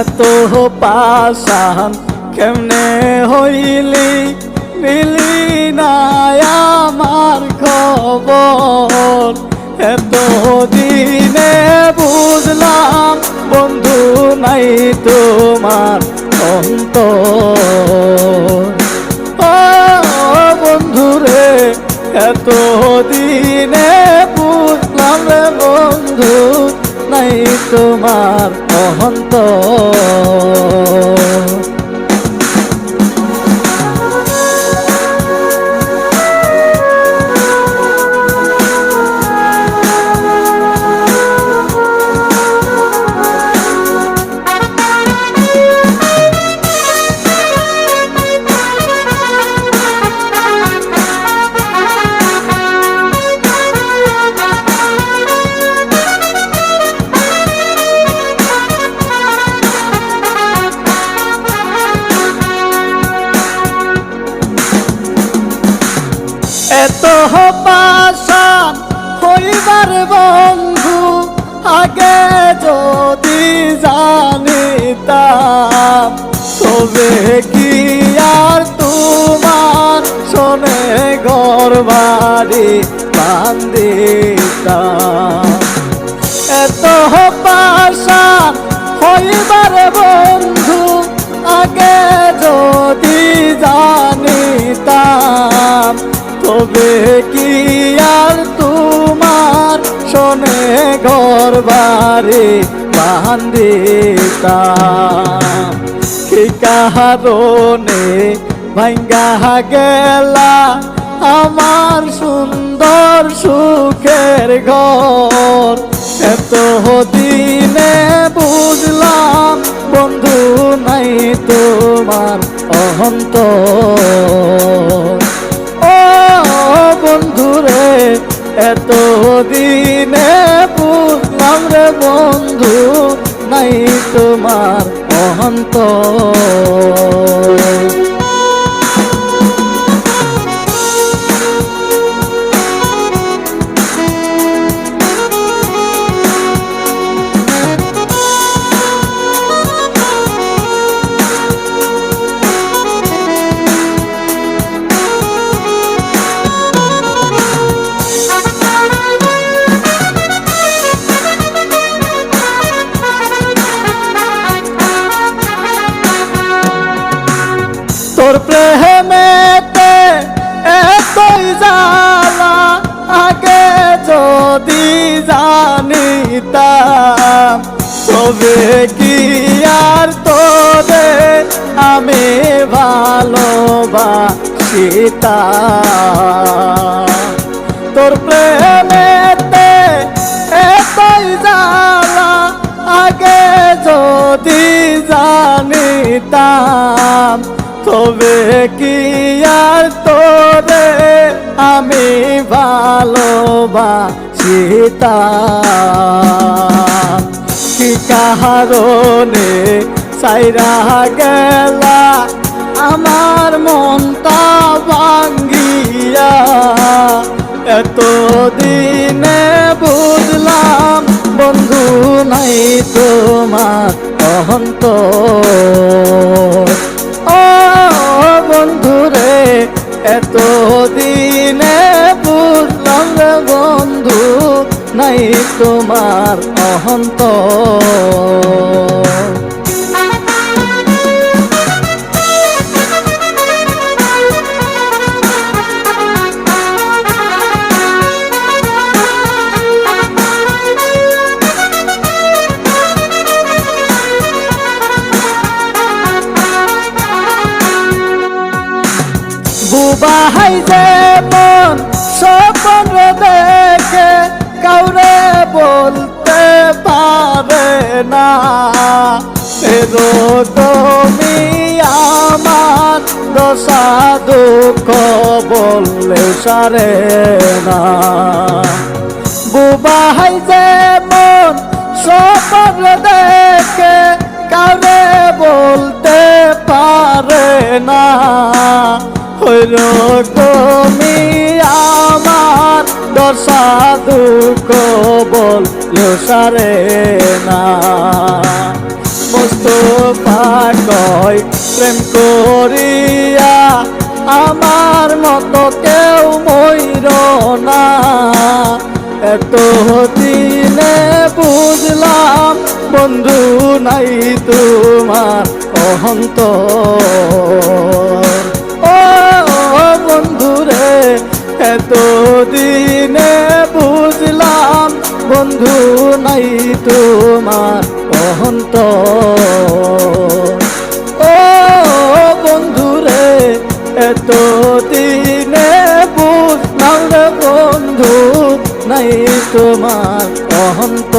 এত পাশান কেমনে হইলি? মিলি না আমার খবর। এত দিনে বুঝলাম বন্ধু নাই তোমার অন্ত ও বন্ধু রে, এত দিনে বুঝলাম বন্ধু নাই তোমার অহন্ত এত পাশান হইবার বন্ধু আগে যদি জানিতাম, তবে কি আর তোমার শোনে ঘর বাড়ি বান্দিতাম এত পাশান হইবার ঘর বাড়ি বান্দিতাম কি কারণে ভাঙ্গা গেলা আমার সুন্দর সুখের ঘর? এত দিনে বুঝলাম বন্ধু নাই তোমার অহন্ত ও বন্ধুরে, এত দিনে তোমার অহন্ত যদি জানিতাম, তবে কি আর তোদের আমি ভালোবাসিতাম? তোর প্রেমেতে এতই জ্বালা, আগে যদি জানিতাম, তবে কি আর তোরে আমি ভালোবাসিতাম কি কারণে সাইরা গেলা? আমার মনটা ভাঙ্গিয়া এত দিনে বুঝলাম বন্ধু নাই তোমার অহন্ত ও বন্ধু রে এত দিনে বুঝলাম বন্ধু নাই তোমার অহন্ত বাহাই দেব এরো তুমি আমার দশা দুঃখ বললে সারে না। বুবাহাই যেমন স্বপন দেখে কাউরে বলতে পারে না। হইল তুমি আমার দশা দুঃখ বলল সারে না। কয় প্রেম করিয়া, আমার মতো কেউ ময়ূর না। এত দিনে বুঝলাম বন্ধু নাই তোমার অহন্ত ও বন্ধু রে, এত দিনে বুঝলাম বন্ধু নাই তোমার অহন্ত এত দিনে বুঝলাম রে বন্ধু নাই তোমার অহন্ত